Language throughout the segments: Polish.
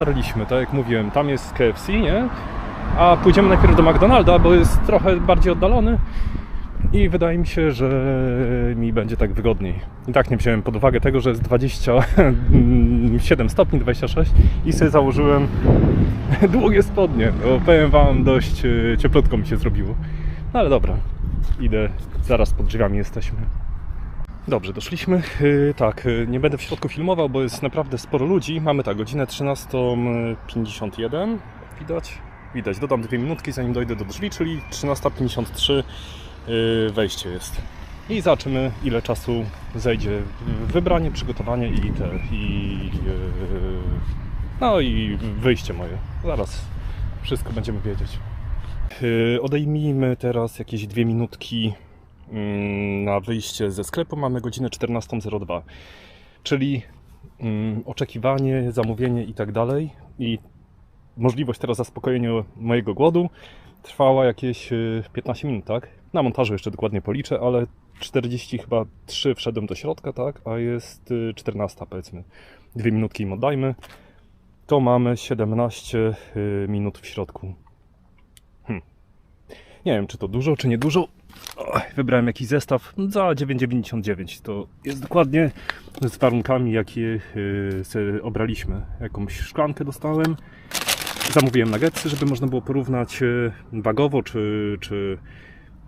Dotarliśmy, tak jak mówiłem, tam jest KFC, nie? A pójdziemy najpierw do McDonalda, bo jest trochę bardziej oddalony i wydaje mi się, że mi będzie tak wygodniej. I tak nie wziąłem pod uwagę tego, że jest 27 stopni, 26 i sobie założyłem długie spodnie. No, powiem wam, dość e, cieplutko mi się zrobiło. No ale dobra, idę, zaraz pod drzwiami jesteśmy. Dobrze, doszliśmy. Yy, tak, yy, nie będę w środku filmował, bo jest naprawdę sporo ludzi. Mamy tak, godzinę 13.51. Widać? Widać. Dodam dwie minutki, zanim dojdę do drzwi, czyli 13.53 yy, wejście jest. I zobaczymy, ile czasu zejdzie wybranie, przygotowanie i te, i no i wyjście moje. Zaraz wszystko będziemy wiedzieć. Odejmijmy teraz jakieś dwie minutki na wyjście ze sklepu. Mamy godzinę 14.02, czyli mm, oczekiwanie, zamówienie i tak dalej. I możliwość teraz zaspokojenia mojego głodu trwała jakieś yy, 15 minut, tak? Na montażu jeszcze dokładnie policzę, ale 40 chyba 3 wszedłem do środka, tak? A jest yy, 14 powiedzmy. Dwie minutki im oddajmy. To mamy 17 yy, minut w środku. Nie wiem, czy to dużo, czy nie dużo. Oj, Wybrałem jakiś zestaw za 9,99. To jest dokładnie z warunkami, jakie sobie obraliśmy. Jakąś szklankę dostałem. Zamówiłem nuggetsy, żeby można było porównać yy, wagowo czy, czy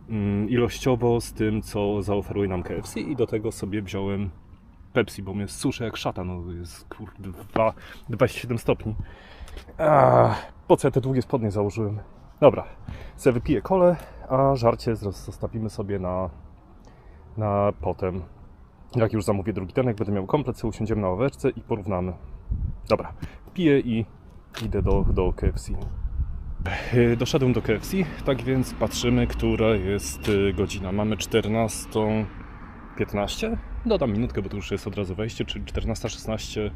mm, ilościowo z tym, co zaoferuje nam KFC. I do tego sobie wziąłem Pepsi, bo mnie suszę jak szata. No jest kurde, dwa- 27 stopni. Po co ja te długie spodnie założyłem? Dobra, sobie wypiję kolę, a żarcie zostawimy sobie na, na potem. Jak już zamówię drugi ten, jak będę miał komplet, sobie usiądziemy na ławeczce i porównamy. Dobra, piję i idę do, do KFC. Doszedłem do KFC, tak więc patrzymy, która jest yy, godzina. Mamy 14.15. Dodam minutkę, bo to już jest od razu wejście, czyli 14.16 yy,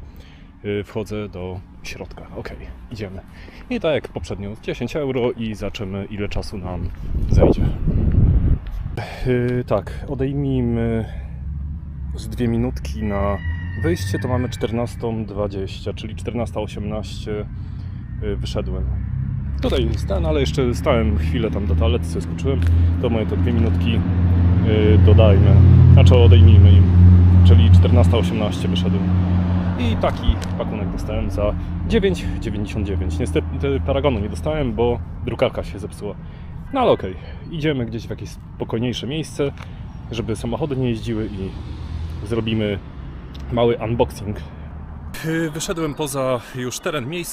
wchodzę do środka. Ok, idziemy. I tak jak poprzednio, 10 euro i zobaczymy ile czasu nam zejdzie. Yy, tak, odejmijmy z dwie minutki na wyjście, to mamy 14.20, czyli 14.18 yy, wyszedłem. Tutaj ten, ale jeszcze stałem chwilę tam do toalety, sobie skoczyłem, to moje te dwie minutki yy, dodajmy, znaczy odejmijmy im, czyli 14.18 wyszedłem. I taki pakunek dostałem za 9,99. Niestety paragonu nie dostałem, bo drukarka się zepsuła. No ale okej, idziemy gdzieś w jakieś spokojniejsze miejsce, żeby samochody nie jeździły i zrobimy mały unboxing. Wyszedłem poza już teren miejsca.